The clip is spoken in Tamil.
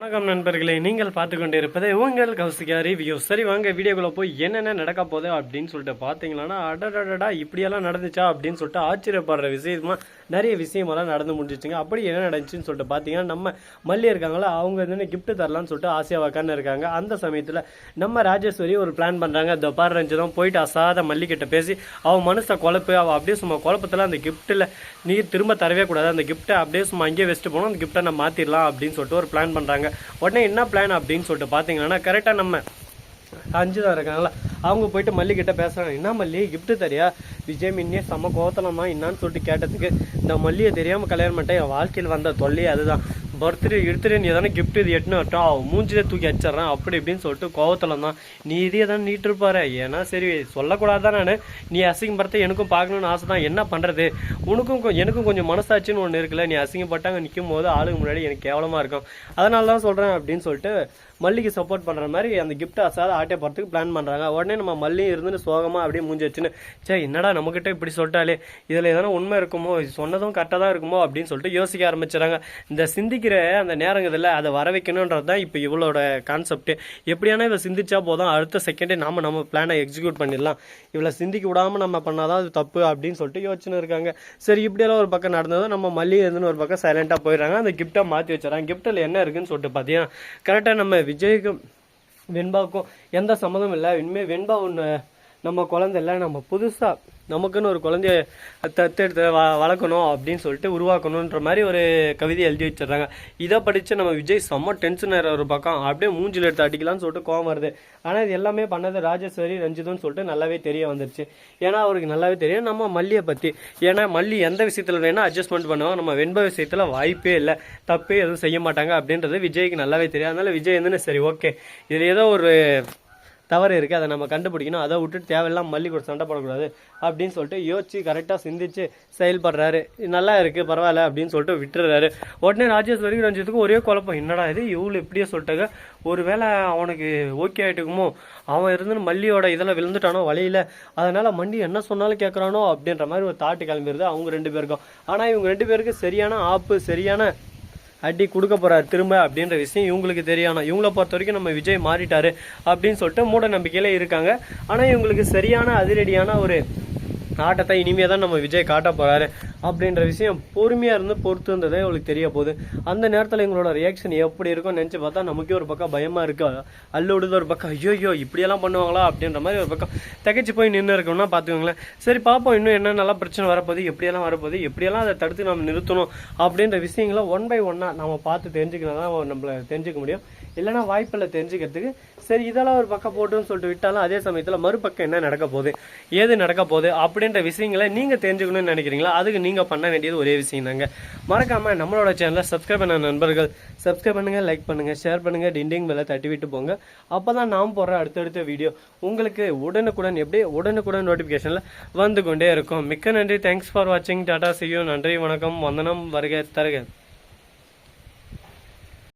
வணக்கம் நண்பர்களே நீங்கள் பார்த்துக்கொண்டிருப்பதே உங்கள் கௌசிகா ரிவ்யூ சரி வாங்க வீடியோக்குள்ளே போய் என்னென்ன நடக்க போகுது அப்படின்னு சொல்லிட்டு பார்த்தீங்களன்னா அடடடடா இப்படியெல்லாம் நடந்துச்சா அப்படின்னு சொல்லிட்டு ஆச்சரியப்படுற விஷயமா நிறைய விஷயமெல்லாம் நடந்து முடிஞ்சிச்சுங்க. அப்படி என்ன நடந்துச்சுன்னு சொல்லிட்டு பார்த்தீங்கன்னா நம்ம மல்லி இருக்காங்களா அவங்க வந்து கிஃப்ட் தரலாம்னு சொல்லிட்டு ஆசையாக உக்காந்து இருக்காங்க. அந்த சமயத்தில் நம்ம ராஜேஸ்வரி ஒரு பிளான் பண்ணுறாங்க இந்த பாரு ரஞ்சிதம் போயிட்டு அசாத மல்லிக்கிட்ட பேசி அவன் மனசை குழப்பு அவள் அப்படியே சும்மா குழப்பத்தில் அந்த கிஃப்ட்டில் நீ திரும்ப தரவே கூடாது. அந்த கிஃப்ட்டை அப்படியே சும்மா அங்கேயே வச்சுட்டு போனோம் அந்த கிஃப்ட்டை நம்ம மாற்றிடலாம் அப்படின்னு சொல்லிட்டு ஒரு பிளான் பண்ணுறாங்க உடனே என்ன பிளான் அப்படின்னு சொல்லிட்டு பார்த்தீங்கன்னா கரெக்டாக நம்ம அஞ்சு தான் இருக்காங்களா அவங்க போயிட்டு மல்லி கிட்ட பேசுறாங்க. என்ன மல்லி? கிஃப்ட் தரியா விஜய் மின்னே செம்ம கோத்தலமா என்னான்னு சொல்லிட்டு கேட்டதுக்கு இந்த மல்லியை தெரியாம கல்யாணம் பண்ணிட்டேன். என் வாழ்க்கையில் வந்த தொல்லையே அதுதான். பர்த்டே எடுத்துட்டு நீ எதனா கிஃப்ட் இது எட்டுன்னு வரட்டும் அவன் மூஞ்சிலே தூக்கி அடிச்சிடறான். அப்படி இப்படின்னு சொல்லிட்டு கோவத்தில் தான். நீ இதே தான் நீட்டு இருப்பாரு ஏன்னா சரி சொல்லக்கூடாதுதான் நான். நீ அசிங்கப்படுத்த எனக்கும் பார்க்கணும்னு ஆசை தான் என்ன பண்ணுறது உனக்கும் எனக்கும் கொஞ்சம் மனசாட்சின்னு ஒன்று இருக்குல்ல. நீ அசிங்கப்பட்டாங்க நிற்கும் போது ஆளுங்க முன்னாடி எனக்கு கேவலமாக இருக்கும். அதனால தான் சொல்கிறேன் அப்படின்னு சொல்லிட்டு மல்லிக்கு சப்போர்ட் பண்ணுற மாதிரி அந்த கிஃப்ட் அசாத ஆட்டை போகிறதுக்கு பிளான் பண்ணுறாங்க உடனே நம்ம மல்லியும் இருந்துட்டு சோகமாக அப்படியே மூஞ்சி வச்சுன்னு சே என்னடா நம்மக்கிட்ட இப்படி சொல்லிட்டாலே இதில் எதனா உண்மை இருக்குமோ? இது சொன்னதும் கரெக்டாக தான் இருக்குமோ? அப்படின்னு சொல்லிட்டு யோசிக்க ஆரம்பிச்சுறாங்க இந்த சிந்திக்கிற அந்த நேரங்கள்ல அதை வர வைக்கணுன்றது தான் இப்போ இவளோட கான்செப்ட் எப்படியானா இவள் சிந்திச்சா போதும் அடுத்த செகண்டே நாம நம்ம பிளானை எக்ஸிக்யூட் பண்ணிடலாம். இவளை சிந்திக்க விடாமல் நம்ம பண்ணாதான் அது தப்பு அப்படின்னு சொல்லிட்டு யோசனை இருக்காங்க. சரி இப்படியெல்லாம் ஒரு பக்கம் நடந்ததும் நம்ம மல்லி இருந்துன்னு ஒரு பக்கம் சைலண்டாக போயிடுறாங்க. அந்த கிஃப்ட்டை மாற்றி வச்சுறாங்க கிஃப்ட்டில் என்ன இருக்குன்னு சொல்லிட்டு பார்த்தீங்கன்னா கரெக்டாக நம்ம விஜய்க்கும் வெண்பாவுக்கும் எந்த சம்மந்தமும் இல்லை. இனிமேல் வெண்பா ஒன்று நம்ம குழந்தை இல்லை நம்ம புதுசாக நமக்குன்னு ஒரு குழந்தைய தத்தெடுத்து வ வளர்க்கணும் அப்படின்னு சொல்லிட்டு உருவாக்கணுன்ற மாதிரி ஒரு கவிதை எழுதி வச்சிடுறாங்க. இதை படித்து நம்ம விஜய் செம்ம டென்ஷன் ஆகிற ஒரு பக்கம். அப்படியே மூஞ்சில் எடுத்து அடிக்கலாம்னு சொல்லிட்டு கோவம் வருது. ஆனால் இது எல்லாமே பண்ணது ராஜேஸ்வரி ரஞ்சிதுன்னு சொல்லிட்டு நல்லாவே தெரிய வந்துருச்சு. ஏன்னா அவருக்கு நல்லாவே தெரியும். நம்ம மல்லியை பற்றி ஏன்னா மல்லி எந்த விஷயத்தில் வேணால் அட்ஜஸ்ட்மெண்ட் பண்ணுவாங்க. நம்ம வெண்ப விஷயத்தில் வாய்ப்பே இல்லை. தப்பே எதுவும் செய்ய மாட்டாங்க அப்படின்றது விஜய்க்கு நல்லாவே தெரியும். அதனால விஜய் வந்து சரி ஓகே இதில் ஏதோ ஒரு தவறு இருக்குது அதை நம்ம கண்டுபிடிக்கணும். அதை விட்டுட்டு தேவையில்லாம் மல்லி கூட சண்டை போடக்கூடாது அப்படின்னு சொல்லிட்டு யோசிச்சு கரெக்டாக சிந்திச்சு செயல்படுறாரு. நல்லா இருக்குது பரவாயில்ல அப்படின்னு சொல்லிட்டு விட்டுறாரு உடனே ராஜேஸ்வரி ரஞ்சித்துக்கு ஒரே குழப்பம். என்னடா இது இவ்வளோ இப்படியே சொல்லிட்டாங்க. ஒருவேளை அவனுக்கு ஓகே ஆகிட்டுக்குமோ அவன் இருந்து மல்லியோட இதில் விழுந்துட்டானோ வழியில்? அதனால் மண்டி என்ன சொன்னாலும் கேட்குறானோ அப்படின்ற மாதிரி ஒரு தாட்டு கிளம்பிடுது. அவங்க ரெண்டு பேருக்கும். ஆனால் இவங்க ரெண்டு பேருக்கு சரியான ஆப்பு சரியான அடி கொடுக்க போறாரு திரும்ப அப்படின்ற விஷயம் இவங்களுக்கு தெரியணும் இவங்கள பொறுத்த வரைக்கும் நம்ம விஜய் மாறிட்டாரு அப்படின்னு சொல்லிட்டு மூட நம்பிக்கையில இருக்காங்க. ஆனா இவங்களுக்கு சரியான அதிரடியான ஒரு ஆட்டத்தை இனிமே தான் நம்ம விஜய் காட்ட போகிறாரு அப்படின்ற விஷயம் பொறுமையாக இருந்து பொறுத்து இருந்ததே இவங்களுக்கு தெரிய போகுது. அந்த நேரத்தில் எங்களோட ரியாக்ஷன் எப்படி இருக்கும்னு நினச்சி பார்த்தா நமக்கே ஒரு பக்கம் பயமாக இருக்கா. அல்லோடுது ஒரு பக்கம் ஐயோ ஐயோ இப்படியெல்லாம் பண்ணுவாங்களா? அப்படின்ற மாதிரி ஒரு பக்கம் தகைச்சு போய் நின்று இருக்கோம்னா பார்த்துக்கோங்களேன். சரி பார்ப்போம் இன்னும் என்னென்னலாம் பிரச்சனை வரப்போகுது எப்படியெல்லாம் வரப்போகுது எப்படியெல்லாம் அதை தடுத்து நம்ம நிறுத்தணும் அப்படின்ற விஷயங்களை ஒன் பை ஒன்னாக நம்ம பார்த்து தெரிஞ்சுக்கணும் தான் நம்மள தெரிஞ்சுக்க முடியும். இல்லைன்னா வாய்ப்பில்லை தெரிஞ்சுக்கிறதுக்கு சரி இதெல்லாம் ஒரு பக்கம் போட்டுன்னு சொல்லிட்டு விட்டாலும் அதே சமயத்தில் மறுபக்கம் என்ன நடக்க போகுது ஏது நடக்க போகுது அப்படின்ற விஷயங்களை நீங்கள் தெரிஞ்சுக்கணும்னு நினைக்கிறீங்களா? அதுக்கு நீங்கள் பண்ண வேண்டியது ஒரே விஷயம் தாங்க மறக்காமல் நம்மளோட சேனலை சப்ஸ்கிரைப் பண்ண நண்பர்கள் சப்ஸ்கிரைப் பண்ணுங்கள் லைக் பண்ணுங்கள் ஷேர் பண்ணுங்கள் டிண்டிங் மேலே தட்டி விட்டு போங்க. அப்போ தான் நாம் போடுற அடுத்தடுத்த வீடியோ உங்களுக்கு உடனுக்குடன் எப்படி உடனுக்குடன் நோட்டிஃபிகேஷனில் வந்து கொண்டே இருக்கும். மிக்க நன்றி. தேங்க்ஸ் ஃபார் வாட்சிங் டாடா சியூ நன்றி வணக்கம். வந்தனம் வருக தருக.